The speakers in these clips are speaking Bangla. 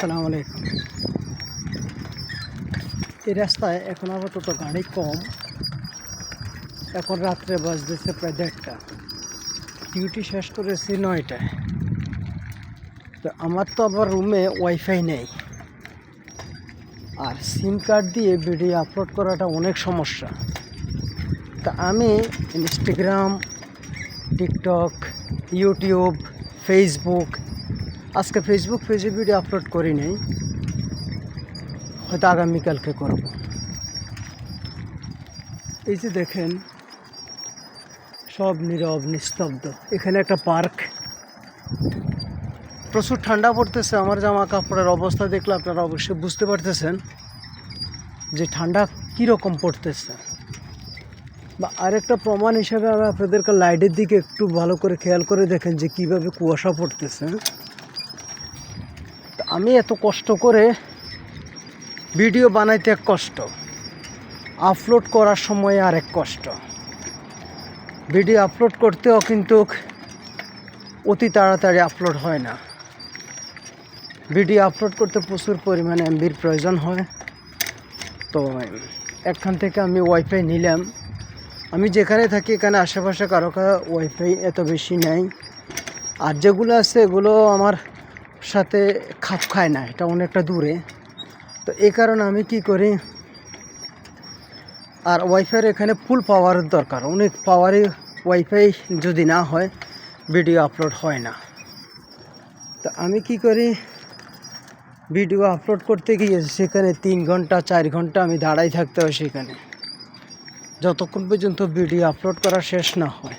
আসসালামু আলাইকুম। এই রাস্তায় এখন আপাতত গাড়ি কম। এখন রাত্রে বাজতেছে প্রায় দেড়টা। ডিউটি শেষ করেছি নয়টায়। তো আমার তো আবার রুমে ওয়াইফাই নেই। আর সিম কার্ড দিয়ে ভিডিও আপলোড করাটা অনেক সমস্যা। তা আমি ইনস্টাগ্রাম, টিকটক, ইউটিউব, ফেসবুক আজকে ফেসবুক পেজে ভিডিও আপলোড করি নাই। হয়তো আগামীকালকে করব। এই যে দেখেন, সব নীরব, নিস্তব্ধ। এখানে একটা পার্ক। প্রচুর ঠান্ডা পড়তেছে, আমার জামা কাপড়ের অবস্থা দেখলে আপনারা অবশ্যই বুঝতে পারতেছেন যে ঠান্ডা কীরকম পড়তেছে। বা আরেকটা প্রমাণ হিসাবে আমি আপনাদেরকে লাইটের দিকে একটু ভালো করে খেয়াল করে দেখেন যে কীভাবে কুয়াশা পড়তেছে। আমি এত কষ্ট করে ভিডিও বানাইতে এক কষ্ট। আপলোড করার সময় আর এক কষ্ট। ভিডিও আপলোড করতেও কিন্তু অতি তাড়াতাড়ি আপলোড হয় না। ভিডিও আপলোড করতে প্রচুর পরিমাণে এমবির প্রয়োজন হয়। তো এখান থেকে আমি ওয়াইফাই নিলাম। আমি যেখানে থাকি এখানে আশেপাশে কারও কারও ওয়াইফাই এত বেশি নেই। আর যেগুলো আছে এগুলো আমার সাথে খাপ খায় না, এটা অনেকটা দূরে। তো এই কারণে আমি কি করি, আর ওয়াইফাইয়ের এখানে ফুল পাওয়ারের দরকার। অনেক পাওয়ারে ওয়াইফাই যদি না হয় ভিডিও আপলোড হয় না। তো আমি কি করি ভিডিও আপলোড করতে গিয়ে সেখানে তিন ঘণ্টা, চার ঘণ্টা আমি দাঁড়াই থাকতে হয় সেখানে। যতক্ষণ পর্যন্ত ভিডিও আপলোড করা শেষ না হয়,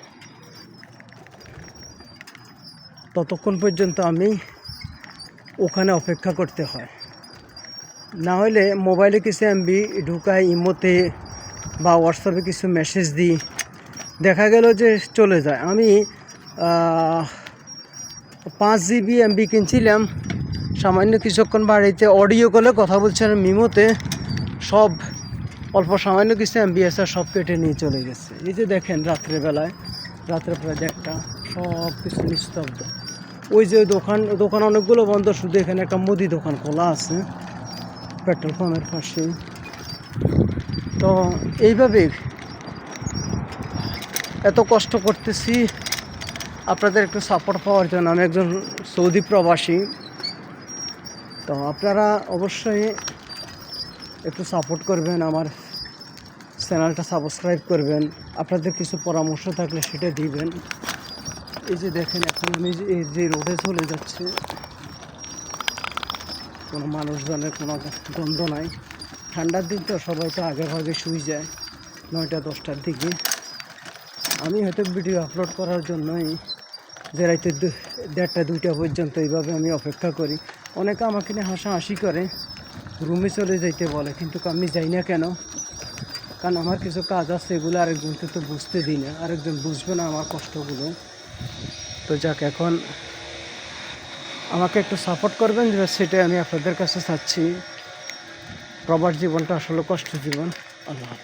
ততক্ষণ পর্যন্ত আমি ওখানে অপেক্ষা করতে হয়। না হলে মোবাইলে কিছু এমবি ঢুকাই ইমোতে বা হোয়াটসঅ্যাপে কিছু মেসেজ দিই। দেখা গেল যে চলে যায়। আমি পাঁচ জিবি এমবি কিনছিলাম। সামান্য কিছুক্ষণ বাড়িতে অডিও কলে কথা বলছিলাম মিমোতে। সব, অল্প সামান্য কিছু এমবি আছে সব কেটে নিয়ে চলে গেছে। এই যে দেখেন রাত্রেবেলায় রাত্রে প্রায় দেড়টা, সব কিছু নিস্তব্ধ। ওই যে দোকান দোকান অনেকগুলো বন্ধ, শুধু এখানে একটা মুদি দোকান খোলা আছে, পেট্রোল পাম্পের পাশে তো এইভাবে এত কষ্ট করতেছি, আপনাদের একটু সাপোর্ট পাওয়ার জন্য। আমি একজন সৌদি প্রবাসী। তো আপনারা অবশ্যই একটু সাপোর্ট করবেন, আমার চ্যানেলটা সাবস্ক্রাইব করবেন। আপনাদের কিছু পরামর্শ থাকলে সেটা দিবেন। এই যে দেখেন, এখন আমি যে এই যে রোডে চলে যাচ্ছে, কোনো মানুষজনের কোনো গন্ধ নাই। ঠান্ডার দিন তো সবাই তো আগে ভাগে শুয়ে যায়, নয়টা, দশটার দিকে। আমি হয়তো ভিডিও আপলোড করার জন্যই যে রাইতে দেড়টা, দুইটা পর্যন্ত এইভাবে আমি অপেক্ষা করি। অনেকে আমাকে নিয়ে হাসাহাসি করে রুমে চলে যাইতে বলে, কিন্তু আমি যাই না কেন? কারণ আমার কিছু কাজ আছে, এগুলো আরেকজনকে তো বুঝতে দিই না, আরেকজন বুঝবে না আমার কষ্টগুলো। তো যাক, এখন আমাকে একটু সাপোর্ট করবেন যে সেটাই আমি আপনাদের কাছে চাচ্ছি প্রবাস জীবনটা আসলে কষ্ট জীবন আল্লাহ।